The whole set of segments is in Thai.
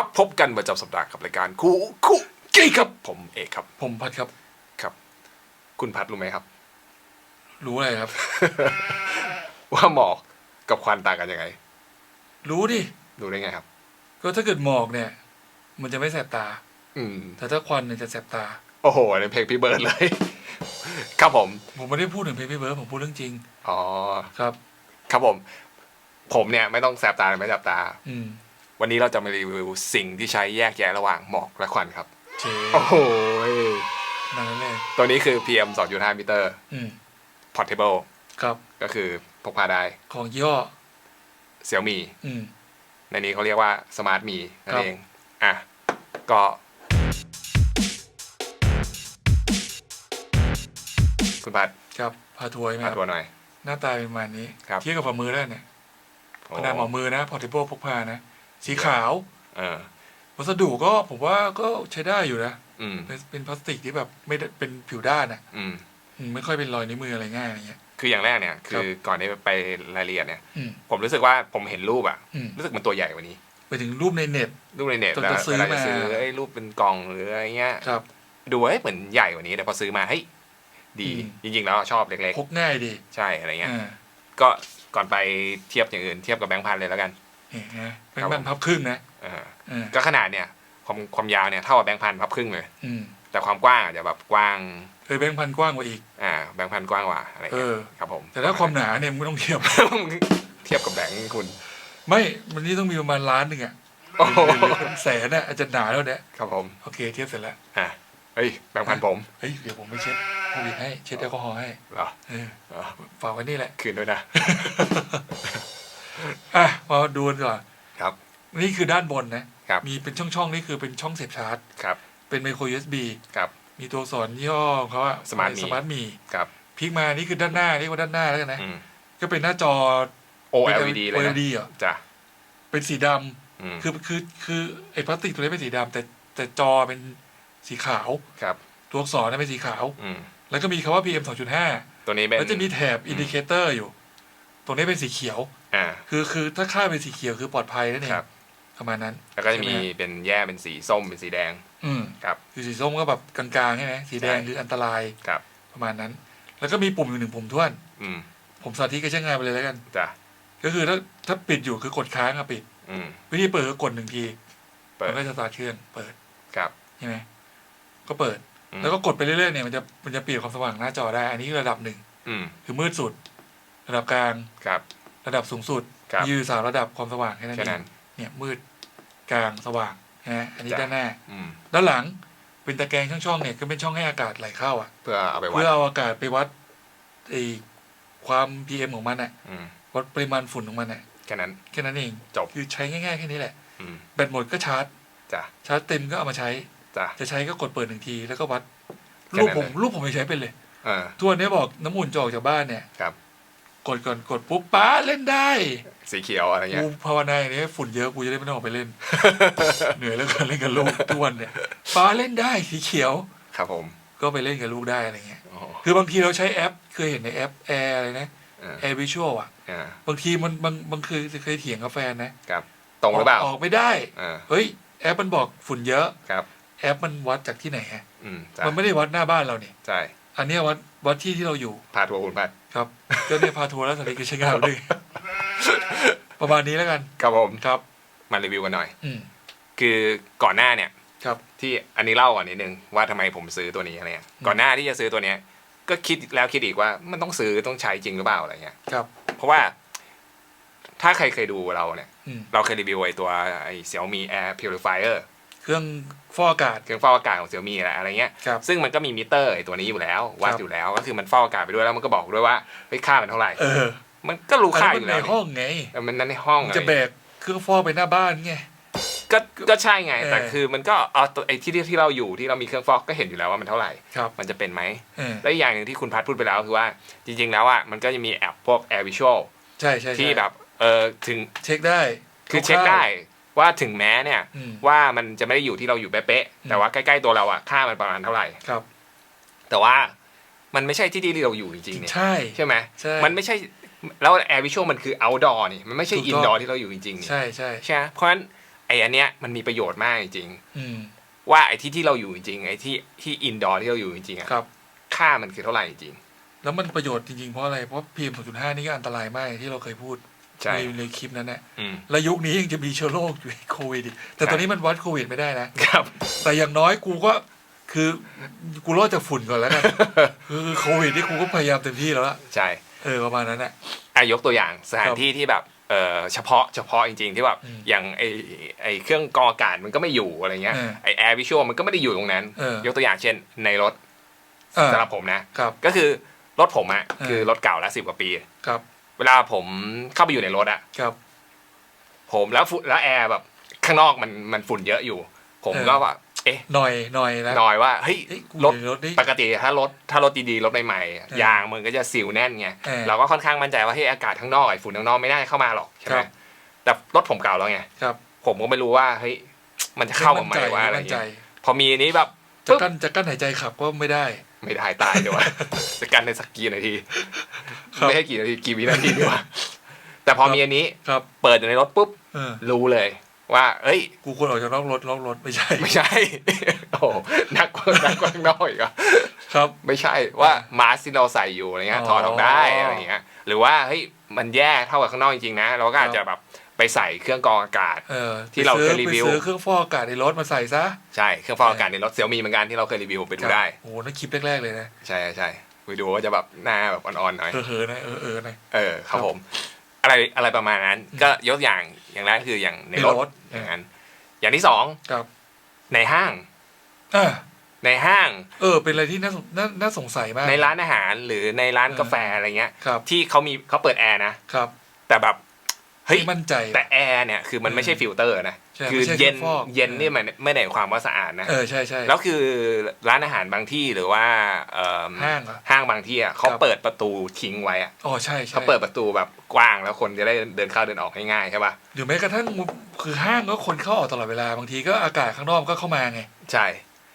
ครับพบกันประจำสัปดาห์กับรายการคู่คู่กี้ครับ ผมเอกครับ ผมพัดครับ ครับ คุณพัดรู้ไหมครับ รู้อะไรครับ ว่าหมอกกับควันต่างกันยังไง รู้ดิรู้ได้ไงครับ ก็ถ้าเกิดหมอกเนี่ย มันจะไม่แสบตา อืม แต่ถ้าควันเนี่ยจะแสบตา โอ้โหในเพลงพี่เบิร์ดเลย ครับผม ผมไม่ได้พูดถึงเพลงพี่เบิร์ดผมพูดเรื่องจริง อ๋อ ครับ ครับผม ผมเนี่ยไม่ต้องแสบตาหรือไม่แสบตา อืม วันนี้เราจะมารีวิวสิ่งที่ใช้แยกแยะระหว่างหมอกและควันครับเจโอ้โหนั่นแหละตัวนี้คือ PM 2.5มิเตอร์ อืม portable ครับ ก็คือพกพาได้ของยี่ห้อ เสี่ยวมี อืม ในนี้เขาเรียกว่าสมาร์ทมีนั่คนรับเอง อะ ก็คุณพัดครับพาทัวร์ใช่ไหมพาคทัวรับร์หน่อย หน้าตาเป็นประมาณนี้ครับ เทียบกับฝ่ามือได้เนี่ยโอ้ขนาดหมอมือนะพอร์ตเบิลพกพานะ สีขาวเออวัสดุก็ผมว่าก็ใช้ได้อยู่นะอืมเป็นเป็นพลาสติกที่แบบไม่ได้เป็นผิวด้านอะอืมอืมไม่ค่อยเป็นรอยนิ้วมืออะไรง่ายอะไรเงี้ย คืออย่างแรกเนี่ย คือก่อนที่ไปรายละเอียดเนี่ยอืมผมรู้สึกว่าผมเห็นรูปอะอืมรู้สึกมันตัวใหญ่กว่านี้ ไปถึงรูปในเน็ต รูปในเน็ตจนแล้วจะซื้อเวลาจะมาซื้อไอ้รูปเป็นกล่องหรืออะไรเงี้ยครับ ดูเอ้ยเหมือนใหญ่กว่านี้แต่พอซื้อมาเฮ้ยดีอืมจริงๆแล้วชอบเล็กพกง่ายดีๆใช่อะไรเงี้ยอ่าก็ก่อนไปเทียบอย่างอื่นเทียบกับแบงค์พันเลยแล้วกัน นี่นะเป็นครับมันพับครึ่งนะอ่าอ่าก็ขนาดเนี่ยความความยาวเนี่ยเท่ากับแบงค์พันพับครึ่งเลย อืมแต่ความกว้างอาจจะแบบกว้างเคยแบงค์พันกว้างกว่าอีก อ่า แบงค์พันกว้างกว่าอะไรเอเงี้ยอครับผมแต่ถ้าความหนาเนี่ยมึงไม่ต้องเทียบ เทียบกับแบงค์คุณ ไม่มันนี่ต้องมีประมาณล้านหนึ่งอะโอ้โหหรือเป็นแสนอะอาจจะหนาแล้วเนี่ยครับผม โอเคเทียบเสร็จแล้วอะเฮ้ยแบงค์พันผมเฮ้ยเดี๋ยวผมไปเช็ดโควิดให้เช็ดแอลกอฮอล์ให้เหรอเออเหรอฝากไว้นี่แหละ คืนด้วยนะ อะมาดูกันก่อนครับ นี่คือด้านบนนะครับ มีเป็นช่องๆนี่คือเป็นช่องเสียบชาร์จ ครับ เป็นไมโคร USB ครับ มีตัวสอนยี่ห้อของเขาอะ Smart Me สมาร์ทมีครับพลิกมานี่คือด้านหน้าเรียกว่าด้านหน้าแล้วกันนะ อืม ก็เป็นหน้าจอ OLED เลยนะ OLED เหรอจ้ะเป็นสีดำอืมคือคือคือไอ้พลาสติกตัวนี้เป็นสีดำแต่แต่จอเป็นสีขาว ครับ ตัวอักษรนะเป็นสีขาว อืม แล้วก็มีคำว่า PM 2.5 ตัวนี้เป็นแล้วจะมีแถบอินดิเคเตอร์อยู่ ตรงนี้เป็นสีเขียว อ่าคือคือถ้าค่าเป็นสีเขียวคือปลอดภัยนั่นเองครับ ประมาณนั้นแล้วก็จะมีใช่ไหฮเป็นแยกเป็นสีส้มเป็นสีแดง อืมครับ คือสีส้มก็แบบกลางๆใช่ไหมสีแดงใช่ คืออันตรายครับ ประมาณนั้น แล้วก็มีปุ่มอยู่หนึ่งปุ่มท้วน อืมผมสาธิตก็ใช้งานไปเลยแล้วกัน จ้ะก็คือถ้าถ้าปิดอยู่คือกดค้างอะปิด อืม วิธีเปิดก็กดหนึ่งทีเปิด มันก็จะสตาร์ทเครื่องเปิดครับใช่ไหมก็เปิด อืมแล้วก็กดไปเรื่อยๆเนี่ยมันจะมันจะเปลี่ยนความสว่างหน้าจอได้ อันนี้คือระดับหนึ่งอืมคือมืดสุด ระดับกลางครับ ระดับสูงสุด ครับมีอยู่สามระดับความสว่างแค่นั้นแค่เอนั้งน เนี่ยมืดกลางสว่างนะอันนี้จ้ะด้านหน้า อืมด้านหลังเป็นตะแกรงช่องๆเนี่ยก็เป็นช่องให้อากาศไหลเข้าอะ เพื่อเอาไปวัดเพื่อเอาอากาศไปวัดไอความ PM ของมันอะอืมวัดปริมาณฝุ่นของมันอะแค่นั้น แค่นั้นเองจบ คือใช้ง่ายๆแค่นี้แหละ อืมแบตหมดก็ชาร์จ จ้ะชาร์จเต็มก็เอามาใช้ จ้ะ จะใช้ก็กดเปิดหนึ่งที แล้วก็วัดแค่ลูกนั้นผมเลยลูกผมยังใช้เป็นเลย เออทุกวันนี้บอกน้ำอุ่นจะออกจากบ้านเนี่ย ครับ กดก่อนกดปุ๊บป้าเล่นได้ สีเขียวอะไรเงี้กูยภาวนาอย่างนี้ให้ฝุ่นเยอะกูจะได้ไม่ต้องออกไปเล่น เหนื่อยแล้วกันเล่นกับลูกทุกวันเนี่ยป้าเล่นได้สีเขียว ครับผมก็ไปเล่นกับลูกได้อะไรเงี้ย อ๋อคือบางทีเราใช้แอปเคยเห็นในแอปแอร์อะไรนะเออแอร์วิชวลอะ อ่าบางทีมันบางบางคือเคยเถียงกับแฟนนะครับ ตรงหรือเปล่าออกไม่ได้เออเฮ้ยแอปมันบอกฝุ่นเยอะ ครับ แอปมันวัดจากที่ไหนฮะอืมจ้ะมันไม่ได้วัดหน้าบ้านเราเนี่ย ใช่ อันเนี้ยวัดวัดที่ที่เราอยู่พาทัวร์คุณพัดครับ ก็เนี่ยพาทัวร์แล้วสถิติใช้งานด้วยประมาณนี้แล้วกันครับผมครับ มารีวิวกันหน่อย อืมคือก่อนหน้าเนี่ย ครับ ที่อันนี้เล่าก่อนนิดนึงว่าทำไมผมซื้อตัวนี้อะไรเงี้ยก่อนหน้าที่จะซื้อตัวเนี้ย ก็คิดแล้วคิดอีกว่ามันต้องซื้อต้องใช้จริงหรือเปล่าอะไรเงี้ยครับ เพราะว่า ถ้าใครเคยดูเราเนี่ย อืมเราเคยรีวิวไอ้ตัวไอ้ Xiaomi Air Purifier เครื่องฟอกอากาศ เครื่องฟอกอากาศของ Xiaomi แหละอะไรเงี้ย ครับ ซึ่งมันก็มีมิเตอร์ไอ้ตัวนี้อยู่แล้ว วัดครับอยู่แล้ว ก็คือมันฟอกอากาศไปด้วยแล้วมันก็บอกด้วยว่าเฮ้ยค่ามันเท่าไหร่ เออมันก็รู้อันค่านั้นอมันยู่ในแล้วห้องไง เออมันนั่นในห้องมันอะไรจะแบกเครื่องฟอกไปหน้าบ้านไง ก็ก็ใช่ไง เออ แต่คือมันก็เอาตัวไอ้ที่ที่ที่เราอยู่ที่เรามีเครื่องฟอกก็เห็นอยู่แล้วว่ามันเท่าไหร่ ครับมันจะเป็นไหม เออและอีกอย่างหนึ่งที่คุณพัดพูดไปแล้วคือว่าจริง ๆ แล้วอะมันก็จะมีแอปพวก Air Visual ใช่ใช่ใช่ที่แบบเออถึง เช็คได้คือเช็คได้ ว่าถึงแม้เนี่ยอืมว่ามันจะไม่ได้อยู่ที่เราอยู่เป๊ะๆแต่ว่าใกล้ๆตัวเราอะค่ามันประมาณเท่าไหร่ครับ แต่ว่ามันไม่ใช่ที่ที่เราอยู่จริงๆเนี่ยใช่ใช่ไหมใช่มันไม่ใช่แล้ว Air Visual มันคือ outdoor นี่มันไม่ใช่ถูกต้อง indoor ที่เราอยู่จริงๆนี่ใช่ใช่ใช่ไหมเพราะฉะนั้นไออันเนี้ยมันมีประโยชน์มากจริงอืมๆว่าไอที่ที่เราอยู่จริงๆไอที่ที่อินดอร์ที่เราอยู่จริงๆอะครับค่ามันคือเท่าไหร่จริงแล้วมันประโยชน์จริงๆเพราะอะไรเพราะพีเอ็มสองจุดห้านี่ก็อันตรายมากที่เราเคยพูด ใช่ ในในคลิปนั้นแหละอืมแล้วยุคนี้ยังจะมีเชื้อโรคอยู่ในโควิดอีกแต่ตอนนี้มันวัดโควิดไม่ได้นะ ครับ แต่อย่างน้อยกูก็คือกูรอดจากฝุ่นก่อนแล้วกัน คือโควิดนี่กูก็พยายามเต็มที่แล้วละใช่ เออประมาณนั้นแหละ อะยกตัวอย่างสถาคนรับที่ที่แบบเออเฉพาะเฉพาะจริงๆ ที่แบบอืมอย่างไอไอเครื่องกรองอากาศมันก็ไม่อยู่อะไรเงี้ยเออไอแอร์วิชวลมันก็ไม่ได้อยู่ตรงนั้น เออยกตัวอย่างเช่น ในรถอ่าสำหรับผมนะ ครับ ก็คือรถผมอะเออ คือรถเก่าแล้วสิบกว่าปี ครับ เวลาผมเข้าไปอยู่ในรถอะครับ ผมแล้วฝุ่นแล้วแอร์แบบ ข้างนอกมันมันฝุ่นเยอะอยู่ ผมเออก็ว่า เอ๊ะหน่อยหน่อยแล้วหน่อยว่าเฮ้ยเอ้ยกูรถอยู่ในรถนี่ปกติถ้ารถถ้ารถดีๆรถใหม่ๆอะเออยางมันก็จะซีลแน่นไงเออเราก็ค่อนข้างมั่นใจว่าเฮ้ยอากาศข้างนอกไอ้ฝุ่นข้างนอกไม่น่าเข้ามาหรอกใช่ไหคมรับแต่รถผมเก่าแล้วไงครับ ผมก็ไม่รู้ว่าเฮ้ยมันจะเข้ามาไหมว่าอะไรมั่นใจเงี้ยพอมีอันนี้แบบจะกั้นจะกั้นหายใจขับก็ไม่ได้ ไม่ได้ตายดีกว่าจะกันในสักกี่นาทีครับไม่ให้กี่นาทีกี่วินาทีดีกว่าแต่พอมีอันนี้ครับเปิดอยู่ในรถปุ๊บเออรู้เลย ว่า เอ้ย กูควรออกจากนอกรถนอกรถไม่ใช่ ไม่ใช่โอ้โหนักกว่านักกว่าข้างนอกอีกอะครับ ไม่ใช่ว่ามาสก์ที่เราใส่อยู่อะไรเงี้ยอ๋อถอดออกได้อะไรเงี้ย หรือว่าเฮ้ยมันแย่เท่ากับข้างนอกจริงๆนะ เราก็อาจจะแบบ ไปใส่เครื่องกรองอากาศเออที่เราไปซื้อเคยรีวิวไปซื้อเครื่องฟอกอากาศในรถมาใส่ซะใช่เครื่องฟอกอากาศในรถเซี่ยมีเหมือนกันที่เราเคยรีวิวไปดูได้โอ้โหนั่นคลิปแรกๆเลยนะใช่ใช่ไปดูว่าจะแบบหน้าแบบอ่อนๆหน่อยเออเออนะเออเออนะเออครัครับบผม อะไรอะไรประมาณนั้นอืมก็ยกอย่างอย่างแรกคืออย่างในในรรถถอย่างนั้น อย่างที่สองครับในห้างอ่าในห้าง เออ เป็นอะไรที่น่าสงน่าน่าสงสัยมาก ในร้านอาหารหรือในร้านเออกาแฟอะไรเงี้ยครับที่เขามีเขาเปิดแอร์นะครับ แต่แบบ เฮ้ยไม่มั่นใจ แต่แอร์เนี่ยคือมันไม่ใช่ฟิลเตอร์นะใช่คือไม่ใช่เย็นเครื่องฟอกเย็นนี่มันไม่ได้หมายความว่าสะอาดนะเออใช่ใช่แล้วคือร้านอาหารบางที่หรือว่าเอิ่มห้างเหรอห้างบางที่อะเขาครับเปิดประตูทิ้งไว้อะอ๋อใช่ใช่เขาเปิดประตูแบบกว้างแล้วคนจะได้เดินเข้าเดินออกง่ายๆใช่ป่ะหรือแม้กระทั่งคือห้างก็คนเข้าออกตลอดเวลาบางทีก็อากาศข้างนอกก็เข้ามาไงใช่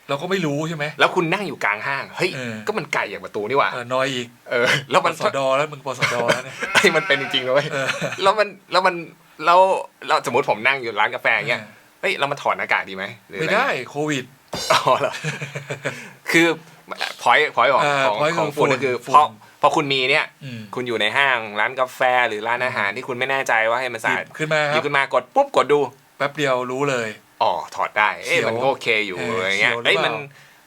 เราก็ไม่รู้ใช่ไหม แล้วคุณนั่งอยู่กลางห้างเฮ้ยเออ ก็มันไก่อย่างประตูนี่หว่าเออนอยอีกเออ แล้วปมันสดแล้วมึงปสดแล้วเนี่ย ไอ้ยมันเป็นจริงๆเลยเออ แล้วมันแล้วมันแล้วเราสมมติผมนั่งอยู่ร้านกาแฟอย่างเงี้ยเออเฮ้ยเรามาถอดหน้ากากดีไหมหรือไม่อะรได้โควิด อ๋อเหรอคือพอยพอยของเออของ point ของคือฝุ่ฝุ่นนก็คือฝุ่นพอพอคุณมีเนี่ย อืมคุณอยู่ในห้างร้านกาแฟหรือร้านอาหารที่คุณไม่แน่ใจว่าให้มันหสะยิอาดบขึ้นมาหคยิรับบขึ้นมากดปุ๊บกดดู แป๊บเดียวรู้เลย อ๋อถอดได้เอ๊ะเขียวมันก็โอเคอยู่เอออะไรเงี้ยเขียวหรือเอ้ยเปมัล่าน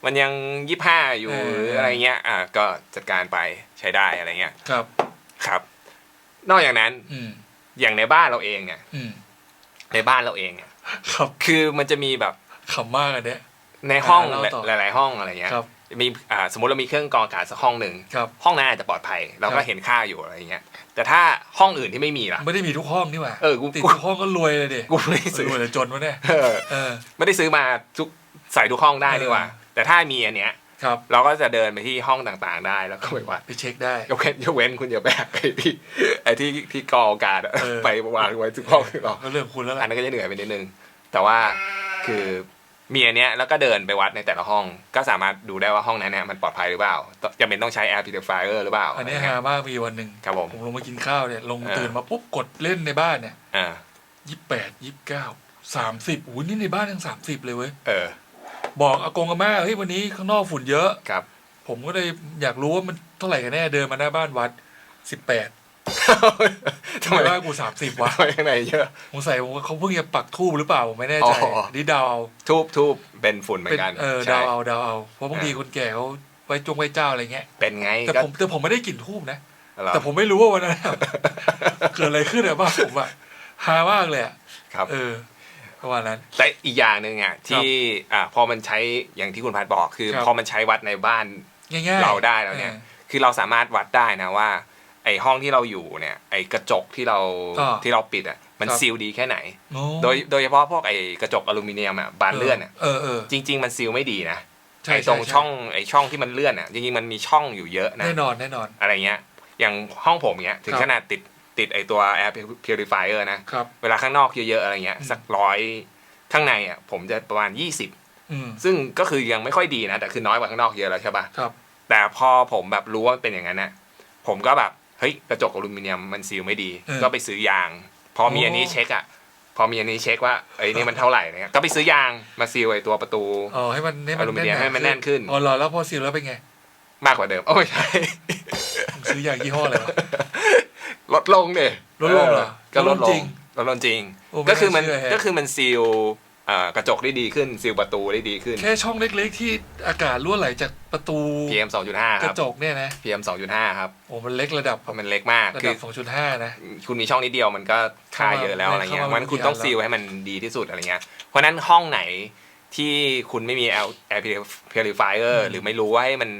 มันยังยี่ห้าอยู่เออหรืออะไรเงี้ยอะก็จัดการไปใช้ได้อะไรเงี้ยครับครับ นอกจากนั้นอืมอย่างในบ้านเราเองเนี่ยอืมในบ้านเราเองเนี่ยครับคือมันจะมีแบบขำมากอันเนี้ยในห้องอ่าเล่าต่อหลาย ๆ ห้องอะไรเงี้ยครับ มีอ่าสมมติเรามีเครื่องกรองอากาศสักห้องหนึ่งครับห้องนั้นอาจจะปลอดภัยเราคก็รับเห็นค่าอยู่อะไรเงี้ยแต่ถ้าห้องอื่นที่ไม่มีล่ะ ไม่ได้มีทุกห้องนี่หว่าเออกูติดกูทุกห้องก็รวยเลยดิกูไม่ได้ซื้อรวยแต่จนวะเนี่ยเออเออไม่ได้ซื้อมาทุกใส่ทุกห้องได้นี่หว่าเออแต่ถ้ามีอันเนี้ยครับเราก็จะเดินไปที่ห้องต่างๆ ได้แล้วก็ไปวัดไปเช็คได้ยกเว้นยกเว้นคุณอย่าแบกไอ้ที่ไอ้ที่ที่กรองอากาศอะเออไปวางไว้ทุกห้องหรอกก็เรื่องคุณแล้วอันล่ะนั้นก็จะเหนื่อยไปนิดนึงแต่ว่าคือ มีอันเนี้ยแล้วก็เดินไปวัดในแต่ละห้อง ก็สามารถดูได้ว่าห้องนั้นเนี่ยมันปลอดภัยหรือเปล่าจำเป็นต้องใช้ air purifier หรือเปล่าอันนี้ะไรเงี้ฮายมากมีวันหนึ่งครับผมผมลงมากินข้าวเนี่ยลงเออตื่นมาปุ๊บกดเล่นในบ้านเนี่ยอ่ายี่แปดยี่เก้าสามสิบอุ้ยนี่ในบ้านยังสามสิบเลยเว้ยเออ บอกอากงอาม่าเฮ้ยวันนี้ข้างนอกฝุ่นเยอะครับ ผมก็เลยอยากรู้ว่ามันเท่าไหร่กันแน่เดินมาหน้าบ้านวัดสิบแปด ทำทำไมไมบ้านกูสามสิบวะทำไมข้างในเยอะสงสัยผมว่าเขาเพิ่งจะปักทูบหรือเปล่าผมไม่แน่ใจอ๋อนี่เดาวเอาทูบทูบเป็นฝุ่นเหมือเป็นนกันเออใช่เดาวเอาเดาวเอาเพราะบางอ่าทีคนแก่เขาไว้จงไว้เจ้าอะไรเงี้ยเป็นไงแต่ก็ผมแต่ผมไม่ได้กลิ่นทูบนะเหรอแต่ผมไม่รู้ว่าวันนั้นเกิดอะไรขึ้นอะบ้านผมอะฮามากเลยอะครับเออประมาณนั้นแต่อีกอย่างหนึ่งอะที่อ่าพอมันใช้อย่างที่คุณพัดบอกคือครับพอมันใช้วัดในบ้านง่ายๆเราได้แล้วเนี่ยออคือเราสามารถวัดได้นะว่า ไอห้องที่เราอยู่เนี่ยไอกระจกที่เราอ่าที่เราปิดอะมันครับซีลดีแค่ไหนโอ้โดยโดยเฉพาะพวกไอกระจกอลูมิเนียมอะบานเลื่อนอะเออเออจริง ๆ มันซีลไม่ดีนะใช่ไอตรงใช่ช่องไอช่องที่มันเลื่อนอะจริงๆมันมีช่องอยู่เยอะนะแน่นอนแน่นอนอะไรเงี้ยอย่างห้องผมเนี้ยถึงครับขนาดติดติดไอตัว air purifier นะครับเวลาข้างนอกเยอะๆอะไรเงี้ยอืมสักร้อยข้างในอะผมจะประมาณ 20อืมซึ่งก็คือยังไม่ค่อยดีนะ แต่คือน้อยกว่าข้างนอกเยอะแล้วใช่ปะครับแต่พอผมแบบรู้ว่ามันเป็นอย่างนั้นน่ะผมก็แบบ เฮ้ยกระจกอลูมิเนียมมันซีลไม่ดี เออ ก็ไปซื้อยาง พอมีอ๋ออัอันนี้เช็คอะพอมีอันนี้เช็คว่าไอ้ยนี่มันเท่าไหร่เนี่ยก็ไปซื้อยางมาซีลไอ้ตัวประตู อ๋อให้มันให้มันอลูมิเนียมหให้มันแน่นขึ้น อ๋อเหรอแล้วพอซีลแล้วเป็นไงมากกว่าเดิมโอ้ไม่ใช่มึงซื้อยางยี่ห้ออะไรวะ ลดลงเดลดลงเหรอก็ลดลลดลงจริงงลดลงจริง โอ้ไม่ก็คือมันน่าเชื่อแฮะ ก็คือมันซีลเอ่อกระจกได้ดีขึ้นซีลประตูได้ดีขึ้น แค่ช่องเล็กๆ ที่อากาศรั่วไหลจากประตู PM 2.5กคระรับจกเนี่ยนะ PM 2.5ครับโอ้มันเล็กระดับเพราะมันเล็กมากระคืดัอบสองจุดห้านะ คุณมีช่องนิดเดียวมันก็ค่าเยอะแล้วอะไรเงี้ยเข้ามามันคุณต้องไม่กี่อันแล้วซีลให้มันดีที่สุดอะไรเงี้ย เพราะฉะนั้นห้องไหนที่คุณไม่มี air air purifier หรือไม่รู้ว่าให้มัน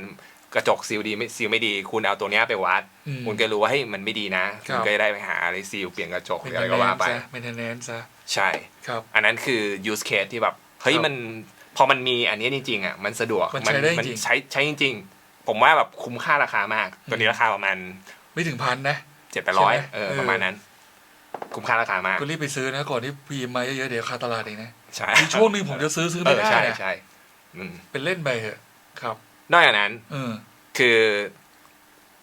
กระจกซีลดีไม่ซีลไม่ดี คุณเอาตัวเนี้ยไปวัด อืม คุณก็รู้ว่าให้ยมันไม่ดีนะครัคุบณก็จะได้ไปหาอะไรซีลเปลี่ยนกระจกหเป็นรืออะไรก็ว่าไปเมนเทนแนนซ์ซะ ใช่ครับ อันนั้นคือ use case ที่แบบเฮ้ยครับมันพอมันมีอันนี้จริงๆอะมันสะดวกมันใช้ได้จริงใช้ใช้จริง ๆ ผมว่าแบบคุ้มค่าราคามาก ตัวนี้ราคาประมาณ ไม่ถึงพันนะเจ็ดแปดร้อยใช่ไหมเออเออประมาณนั้น คุ้มค่าราคามากก็รีบไปซื้อนะก่อนที่พีมมาเยอะๆเดี๋ยวคาตลาดเองนะใช่มีช่วงหนึ่งผมจะซื้อซื้อเอไม่อได้ใช่นะใช่อืมเป็นเล่นไปเหอะครับนอกจากนั้นเออคือ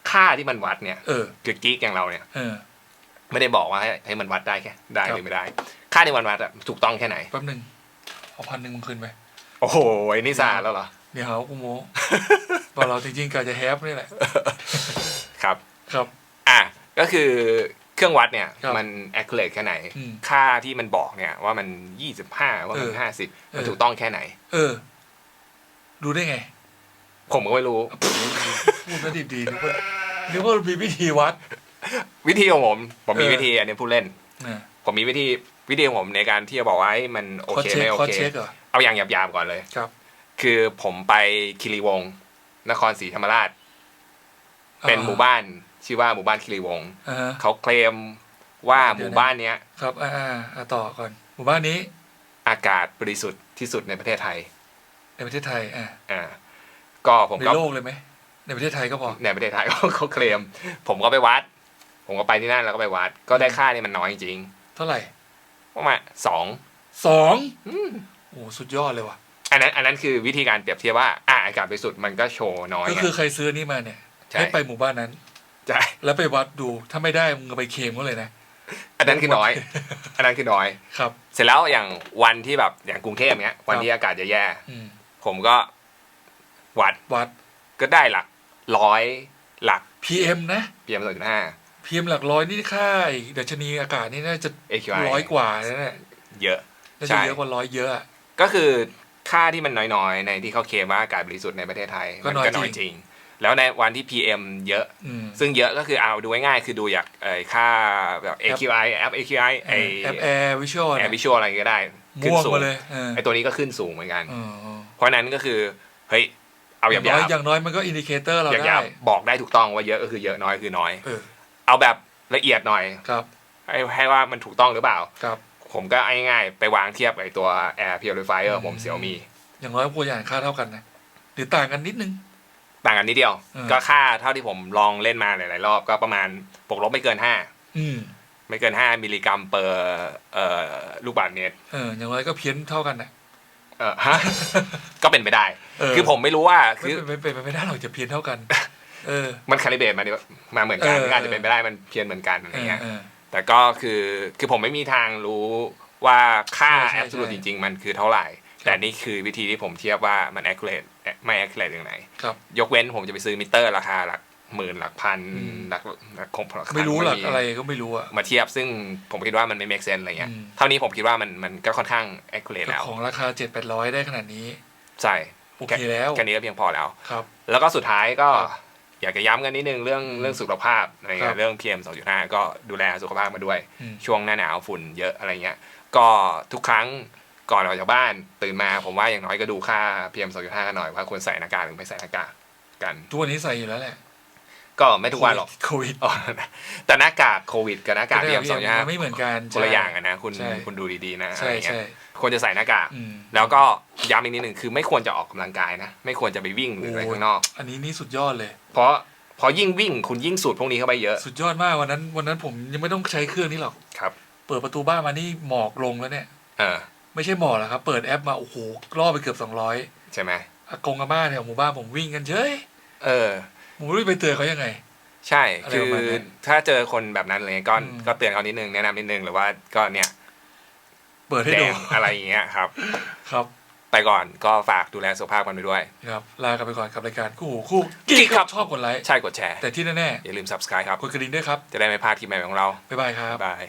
ค่าที่มันวัดเนี่ยเออคือกิ๊กอย่างเราเนี่ยเออไม่ได้บอกว่าให้ให้มันวัดได้แค่ได้ครับหรือไม่ได้ ค่าที่มันวัดอะถูกต้องแค่ไหน แป๊บหนึ่งเอาพันหนึ่งมึงคืนไป โอ้โหไอ้นี่ซาแล้วเหรอ เดี๋ยวหาว่ากูโม้ บอกเราจริงๆกะจะแฮปนี่แหละ ครับ ครับ อะก็คือเครื่องวัดเนี่ย ครับมัน accurate แค่ไหน อืมค่าที่มันบอกเนี่ย ว่ามันยี่สิบห้าว่ามัน เออห้าสิบมันเออ ถูกต้องแค่ไหน เออดูได้ไง ผมก็ไม่รู้ พูดแล้วดีๆนึกว่านึกว่ามีวิธีวัด วิธีของผม ผมมีเออ วิธีอันนี้พูดเล่น นะผมมีวิธี วิธีของผมในการที่จะบอกว่าให้มันโอคอเคเช็คไม่โอคอเคเช็คเหรอเอาอย่างหยาบๆก่อนเลยครับ คือผมไปคิริวงศ์นครศรีธรรมราช เป็นหมู่บ้านชื่อว่าหมู่บ้านคิริวงศ์อ่าฮะเขาเคลมว่าเดี๋หยวนะมู่บ้านเนี้ย ครับอ่าอ่าอ่าต่อก่อน หมู่บ้านนี้ อากาศบริสุทธิ์ที่สุดในประเทศไทย ในประเทศไทยอ่าอ่าก็ผมในก็โลกเลยไหมในประเทศไทยก็พอในประเทศไทยเขาเคลมผมก็ไปวัด ผมก็ไปที่นั่นแล้วก็ไปวัด ก็ได้ค่านี่มันน้อยจริง เท่าไหร่ๆ ประมาณสองสองโอ้สุดยอดเลยว่ะ อันนั้นอันนั้นคือวิธีการเปรียบเทียบว่าอ่าอากาศบริสุทธิ์มันก็โชว์น้อยก็ไงคือใครซื้อนี่มาเนี่ยใช่ให้ไปหมู่บ้านนั้นใช่แล้วไปวัดดูถ้าไม่ได้มึงก็ไปเคลมเขาเลยนะอันนั้นคือน้อย อันนั้นคือน้อยครับ เสร็จแล้วอย่างวันที่แบบอย่างกรุงเทพเนี้ย วันที่อากาศจะแย่อืมผมก็วัดวัดก็ได้หลักร้อยหลัก PM นะ PM สองจุดห้า PM หลักร้อยนี่ค่าไอ้ดัชนีอากาศนี่น่าจะ AQI ร้อยกว่าแล้วเนี่ยเยอะ น่าใช่จะเยอะกว่าร้อยเยอะอะ ก็คือค่าที่มันน้อยๆ ในที่เขาเคลมว่าอากาศบริสุทธิ์ในประเทศไทยก็มัน้อยก็น้อยจริง จริง แล้วในวันที่ PM เยอะ อืม ซึ่งเยอะก็คือเอาดูง่ายๆคือดูจากเอ่อค่าแบบ AQI แอป AQI ไอแอปแอร์วิชวลแอร์วิชวลอะไรก็ได้ขึ้นม่วงสูงมาเลยเออไอตัวนี้ก็ขึ้นสูงเหมือนกันเออเออเพราะฉะนั้นก็คือเฮ้ยเอาหอย่างยาน้อยบอย่างน้อยมันก็อินดิเคเตอร์เราๆอย่างหได้ยาบๆบอกได้ถูกต้องว่าเยอะก็คือเยอะน้อยคือน้อย เออ เอาแบบละเอียดหน่อยครับให้ให้ว่ามันถูกต้องหรือเปล่าครับ ผมก็เอาง่ายๆไปวางเทียบกับไอตัว Air Purifier ผมอืมเสี่ยวมี อย่างน้อยควรอย่างค่าเท่ากันนะหรือต่างกันนิดนึง ต่างกันนิดเดียวอืมก็ค่าเท่าที่ผมลองเล่นมาหลายๆรอบก็ประมาณบวกลบไม่เกินอืม5ไม่เกิน5มิลลิกรัมเปอร์เอ่อลูกบาศก์เมตรเอออย่างน้อยก็เพี้ยนเท่ากันนะเออฮะก็เป็นไปได้เออคือผมไม่รู้ว่าไม่คือเป็นเป็นไปไม่ได้หรอกจะเพี้ยนเท่ากันเออ มันคาลิเบรตมาดิมาเหมือนกันเออก็อาจจะเป็นไปได้มันเพี้ยนเหมือนกันอะไรเออเงี้ยเออแต่ก็คือคือผมไม่มีทางรู้ว่าค่าใช่ใช่แอบสูใช่จริง ๆ มันคือเท่าไหร่ครับแต่นี่คือวิธีที่ผมเทียบว่ามัน accurate ไม่ accurate อย่างไหนครับยกเว้นผมจะไปซื้อมิเตอร์ราคาหลักหมื่นหลักพันอืมหลักหลักคงหลักพันไม่รู้หลักมีอะไรก็ไม่รู้อะมาเทียบซึ่งผมคิดว่ามันไม่ make sense อะไรเงี้ยอืมเท่านี้ผมคิดว่ามันมันก็ค่อนข้าง accurate แล้วของราคาเจ็ดแปดร้อยได้ขนาดนี้ใช่โอเคแล้วแค่นี้ก็เพียงพอแล้วครับ แล้วก็สุดท้ายก็ครับ อยากจะย้ำกันนิดนึงเรื่องเรื่องสุขภาพอะไรครัเงี้บยเรื่อง PM 2.5ก็ดูแลสุขภาพมาด้วยอืมช่วงหน้าหนาวฝุ่นเยอะอะไรเงี้ยก็ทุกครั้งก่อนออกจากบ้านตื่นมาผมว่าอย่างน้อยก็ดูค่า PM 2.5กันหน่อยว่าควรใส่หน้ากากหรือไม่ใส่หน้ากากกันทุกวันนี้ใส่อยู่แล้วแหละ ก็ไม่ทุกวันหรอกโควิดอ๋อแต่หน้ากากโควิดกับหน้ากาก PM มัน2.5ไม่เหมือนกันคนละอย่างอะนะคุณใช่คุณดูดีๆนะอะใช่ไรเงี้ใช่ยควรจะใส่หน้ากากอืมแล้วก็ย้ำอีกนิดหนึ่งคือไม่ควรจะออกกำลังกายนะ ไม่ควรจะไปวิ่งหรืออะไรโอ้ยข้างนอก อันนี้นี่สุดยอดเลย เพราะเพราะยิ่งวิ่งคุณยิ่งสูดพวกนี้เข้าไปเยอะ สุดยอดมากวันนั้น วันนั้นผมยังไม่ต้องใช้เครื่องนี้หรอกครับ เปิดประตูบ้านมานี่หมอกลงแล้วเนี่ยเออไม่ใช่หมอกหรอกครับ เปิดแอปมาโอ้โหล่อไปเกือบสองร้อยใช่ไหมอากงอาม่าแถวหมู่บ้านผมวิ่งกันเฉยเออ ผมไม่รู้จะไปเตือนเขายังไง ใช่อะไรคืประอมาณนั้นถ้าเจอคนแบบนั้นอะไรเงี้ยก็อืมก็เตือนเขานิดนึงแนะนำนิดนึงหรือว่าก็เนี่ย เปิดให้แดดูงอะไรอย่างเงี้ยครับ ครับไปก่อนก็ฝากดูแลสุขภาพกันไปด้วยครับลากันไปก่อนกับรายการคู่หูคู่กิ๊กครับชอบกดไลค์ใช่กดแชร์ แต่ที่แน่อย่าลืม subscribe ครับๆกดกระดิ่งด้วยครับ จะได้ไม่พลาดคลิปใหม่ของเราบ๊ายบายครับบาย